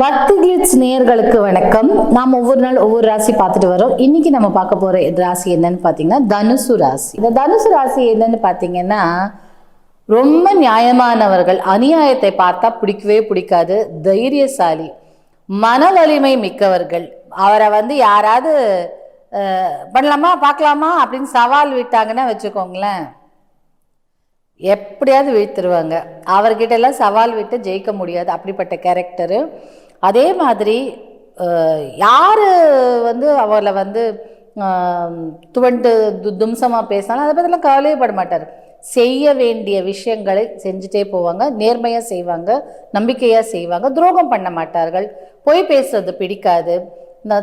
பக்தி கிளிட்ஸ் நேயர்களுக்கு வணக்கம். நாம் ஒவ்வொரு நாள் ஒவ்வொரு ராசி பார்த்துட்டு வரோம். இன்னைக்கு நம்ம பார்க்க போற ராசி என்னன்னு பார்த்தீங்கன்னா தனுசு ராசி. இந்த தனுசு ராசி என்னன்னு பார்த்தீங்கன்னா ரொம்ப நியாயமானவர்கள். அநியாயத்தை பார்த்தா பிடிக்கவே பிடிக்காது. தைரியசாலி மன வலிமை மிக்கவர்கள். அவரை வந்து யாராவது பண்ணலாமா பார்க்கலாமா அப்படின்னு சவால் விட்டாங்கன்னா வச்சுக்கோங்களேன். எப்படியாவது வீழ்த்திருவாங்க. அவர்கிட்ட எல்லாம் சவால் விட்டு ஜெயிக்க முடியாது. அப்படிப்பட்ட கேரக்டரு அதே மாதிரி யார் வந்து அவளை வந்து துவண்டு து தும்சமாக பேசினாலும் அதை பற்றிலாம் கவலையப்பட பட மாட்டார். செய்ய வேண்டிய விஷயங்களை செஞ்சுட்டே போவாங்க நேர்மையாக செய்வாங்க நம்பிக்கையாக செய்வாங்க துரோகம் பண்ண மாட்டார்கள். பொய் பேசுறது பிடிக்காது.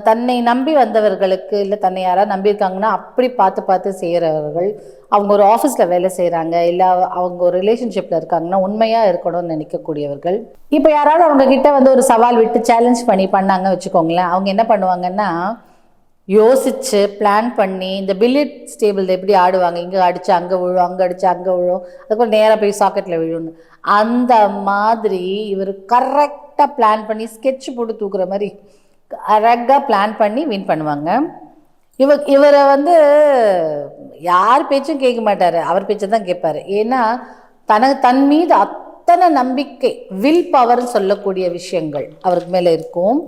தன்னை நம்பி வந்தவர்களுக்கு இல்லை தன்னை யாராவது நம்பியிருக்காங்கன்னா அப்படி பார்த்து பார்த்து செய்கிறவர்கள் அவங்க ஒரு ஆஃபீஸில் வேலை செய்கிறாங்க இல்லை அவங்க ஒரு ரிலேஷன்ஷிப்பில் இருக்காங்கன்னா உண்மையாக இருக்கணும்னு நினைக்கக்கூடியவர்கள். இப்போ யாராவது அவங்கக்கிட்ட வந்து ஒரு சவால் விட்டு சேலஞ்ச் பண்ணி பண்ணாங்க வச்சுக்கோங்களேன் அவங்க என்ன பண்ணுவாங்கன்னா யோசிச்சு பிளான் பண்ணி இந்த பில்லியட் டேபிள் எப்படி ஆடுவாங்க இங்கே அடிச்சு அங்கே விழும் அங்கே அடிச்சு அங்கே விழும் அதுக்கப்புறம் நேராக போய் சாக்கெட்டில் விழுன்னு. அந்த மாதிரி இவர் கரெக்டாக பிளான் பண்ணி ஸ்கெட்ச் போட்டு தூக்குற மாதிரி அழகாக பிளான் பண்ணி வின் பண்ணுவாங்க. இவ இவரை வந்து யார் பேச்சும் கேட்க மாட்டார். அவர் பேச்சை தான் கேட்பார். ஏன்னா தனக்கு தன் மீது அத்தனை நம்பிக்கை வில் பவர்னு சொல்லக்கூடிய விஷயங்கள் அவருக்கு மேலே இருக்கும்.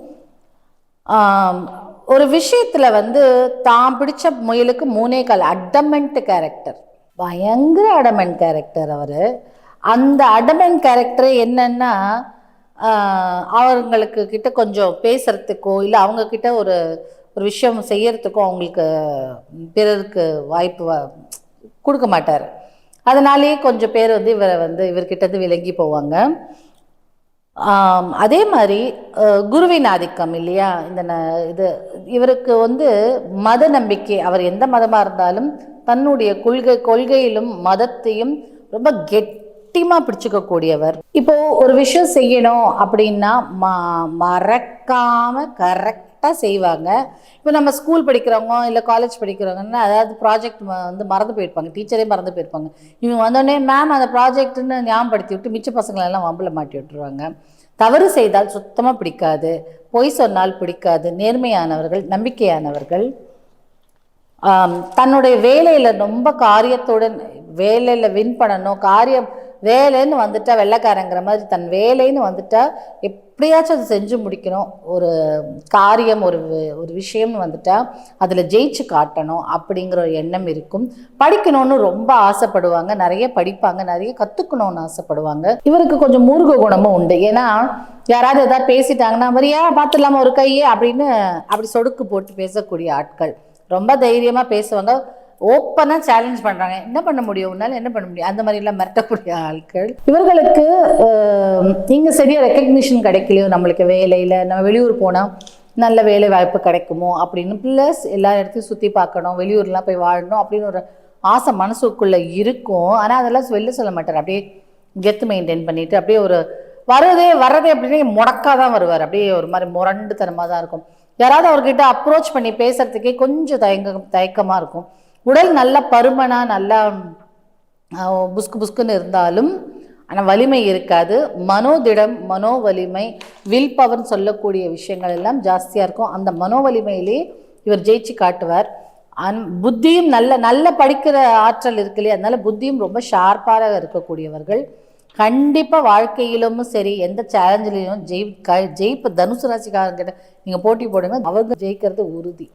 ஒரு விஷயத்தில் வந்து தான் பிடிச்ச முயலுக்கு மூணே கால் அடமெண்ட் கேரக்டர் பயங்கர அடமெண்ட் கேரக்டர் அவர். அந்த அடமெண்ட் கேரக்டர் என்னன்னா அவங்களுக்கு கிட்ட கொஞ்சம் பேசுகிறதுக்கோ இல்லை அவங்கக்கிட்ட ஒரு ஒரு விஷயம் செய்யறதுக்கோ அவங்களுக்கு பிறருக்கு வாய்ப்பு கொடுக்க மாட்டார். அதனாலேயே கொஞ்சம் பேர் வந்து இவரை வந்து இவர்கிட்ட இருந்து விலகி போவாங்க. அதே மாதிரி குருவின் ஆதிக்கம் இல்லையா? இந்த ந- இது இவருக்கு வந்து மத நம்பிக்கை அவர் எந்த மதமாக இருந்தாலும் தன்னுடைய கொள்கை கொள்கையிலும் மதத்தையும் ரொம்ப கெட் கெட்டிமா பிடிச்சிக்கக்கூடியவர். இப்போ ஒரு விஷயம் செய்யணும் அப்படின்னா ம மறக்காம கரெக்டாக செய்வாங்க. இப்போ நம்ம ஸ்கூல் படிக்கிறவங்க இல்லை காலேஜ் படிக்கிறவங்கன்னா அதாவது ப்ராஜெக்ட் வந்து மறந்து போயிருப்பாங்க. டீச்சரே மறந்து போயிருப்பாங்க. இவங்க வந்தோடனே மேம் அந்த ப்ராஜெக்ட்னு ஞாபகப்படுத்தி விட்டு மிச்ச பசங்களை எல்லாம் வம்பில் மாட்டி விட்டுருவாங்க. தவறு செய்தால் சுத்தமாக பிடிக்காது. பொய் சொன்னால் பிடிக்காது. நேர்மையானவர்கள் நம்பிக்கையானவர்கள். தன்னுடைய வேலையில் ரொம்ப காரியத்துடன் வேலையில் வின் பண்ணணும் காரியம் வேலைன்னு வந்துட்டா வெள்ளைக்காரங்கிற மாதிரி தன் வேலைன்னு வந்துட்டா எப்படியாச்சும் அதை செஞ்சு முடிக்கணும். ஒரு காரியம் ஒரு ஒரு விஷயம்னு வந்துட்டா அதில் ஜெயிச்சு காட்டணும் அப்படிங்கிற ஒரு எண்ணம் இருக்கும். படிக்கணும்னு ரொம்ப ஆசைப்படுவாங்க. நிறைய படிப்பாங்க. நிறைய கற்றுக்கணும்னு ஆசைப்படுவாங்க. இவருக்கு கொஞ்சம் மூர்க்க குணமும் உண்டு. ஏன்னா யாராவது ஏதாவது பேசிட்டாங்கன்னா வரியா பார்த்துடலாமா ஒரு கையே? அப்படின்னு அப்படி சொடுக்கு போட்டு பேசக்கூடிய ஆட்கள். ரொம்ப தைரியமாக பேசுவாங்க. ஓப்பனாக சேலஞ்ச் பண்ணுறாங்க என்ன பண்ண முடியும்? உன்னால் என்ன பண்ண முடியும்? அந்த மாதிரிலாம் மிரட்டக்கூடிய ஆட்கள் இவர்களுக்கு இங்கே சரியாக ரெக்கக்னிஷன் கிடைக்கலையோ நம்மளுக்கு வேலையில் நம்ம வெளியூர் போனால் நல்ல வேலை வாய்ப்பு கிடைக்குமோ அப்படின்னு ப்ளஸ் எல்லா இடத்தையும் சுற்றி பார்க்கணும் வெளியூர்லாம் போய் வாழணும் அப்படின்னு ஒரு ஆசை மனசுக்குள்ளே இருக்கும். ஆனால் அதெல்லாம் வெளில சொல்ல மாட்டார். அப்படியே கெத்து மெயின்டைன் பண்ணிட்டு அப்படியே ஒரு வரதே வரதே அப்படின்னா முடக்காக தான் வருவார். அப்படியே ஒரு மாதிரி முரண்டு தனமாக தான் இருக்கும். யாராவது அவர்கிட்ட அப்ரோச் பண்ணி பேசுகிறதுக்கே கொஞ்சம் தயங்க தயக்கமாக இருக்கும். உடல் நல்ல பருமனாக நல்லா புஸ்கு புஸ்குன்னு இருந்தாலும் ஆனால் வலிமை இருக்காது. மனோதிடம் மனோ வலிமை வில் பவர்னு சொல்லக்கூடிய விஷயங்கள் எல்லாம் ஜாஸ்தியாக இருக்கும். அந்த மனோ வலிமையிலே இவர் ஜெயிச்சு காட்டுவார். அன் புத்தியும் நல்ல நல்ல படிக்கிற ஆற்றல் இருக்கு இல்லையா? அதனால புத்தியும் ரொம்ப ஷார்ப்பாக இருக்கக்கூடியவர்கள். கண்டிப்பாக வாழ்க்கையிலும் சரி எந்த சேலஞ்சிலையும் ஜெய் க ஜெயிப்பு தனுசு ராசிக்காரங்கிட்ட நீங்கள் போட்டி போடுங்க. அவங்க ஜெயிக்கிறது உறுதி.